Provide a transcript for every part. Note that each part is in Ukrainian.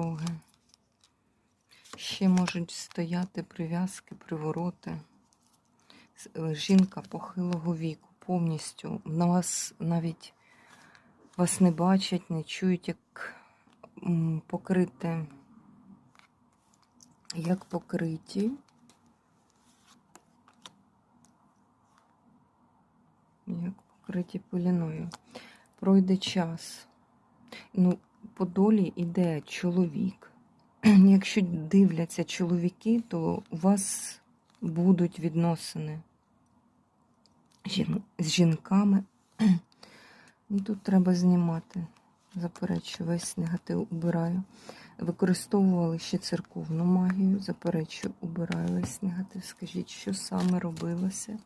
Роги. Ще можуть стояти прив'язки, привороти. Е, Жінка похилого віку повністю. На вас навіть вас не бачать, не чують, як м, покрите, як покриті. Як покриті пиліною. Пройде час. Ну, по долі йде чоловік. Якщо дивляться чоловіки, то у вас будуть відносини з жінками. Ну, Тут треба знімати. Заперечую, весь негатив убираю. Використовували ще церковну магію. Заперечую, убираю весь негатив. Скажіть, що саме робилося?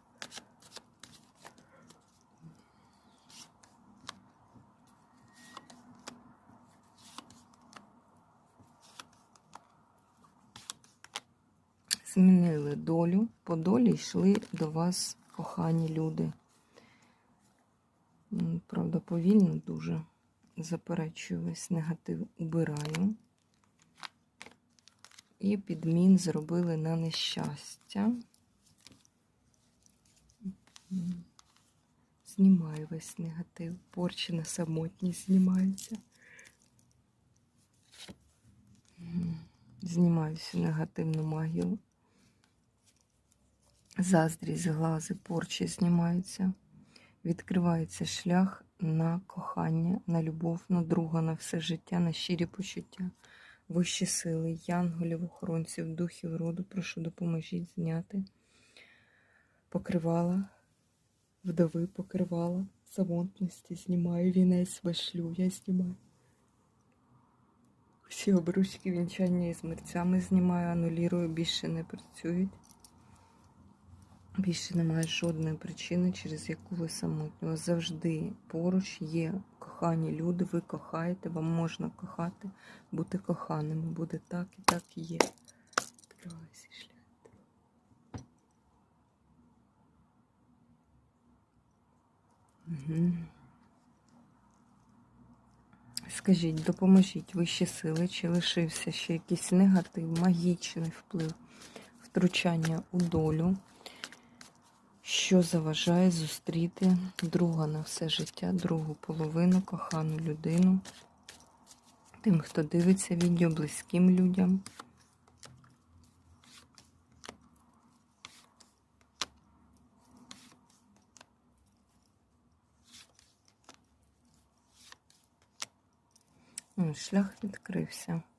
Змінили долю. По долі йшли до вас кохані люди. Правда, повільно дуже. Заперечую весь негатив, убираю. І підмін зробили на нещастя. Знімаю весь негатив. Порчі на самотність знімаються. Знімаю всю негативну магію. Заздрість, глази, порчі знімаються. Відкривається шлях на кохання, на любов, на друга, на все життя, на щирі почуття, вищі сили, янголів, охоронців, духів роду. Прошу, допоможіть зняти. Покривала, вдови покривала, самотності знімаю, вінець вишлю, я знімаю. Всі обручки, вінчання із мерцями знімаю, анулірую, більше не працюють. Більше немає жодної причини, через яку ви самотні. Завжди поруч є кохані люди, ви кохаєте, вам можна кохати, бути коханими. Буде так і так і є. Відкривайся шлях. Скажіть, допоможіть вищі сили, чи лишився ще якийсь негатив, магічний вплив, втручання у долю, що заважає зустріти друга на все життя, другу половину, кохану людину, тим, хто дивиться відео, близьким людям. Шлях відкрився.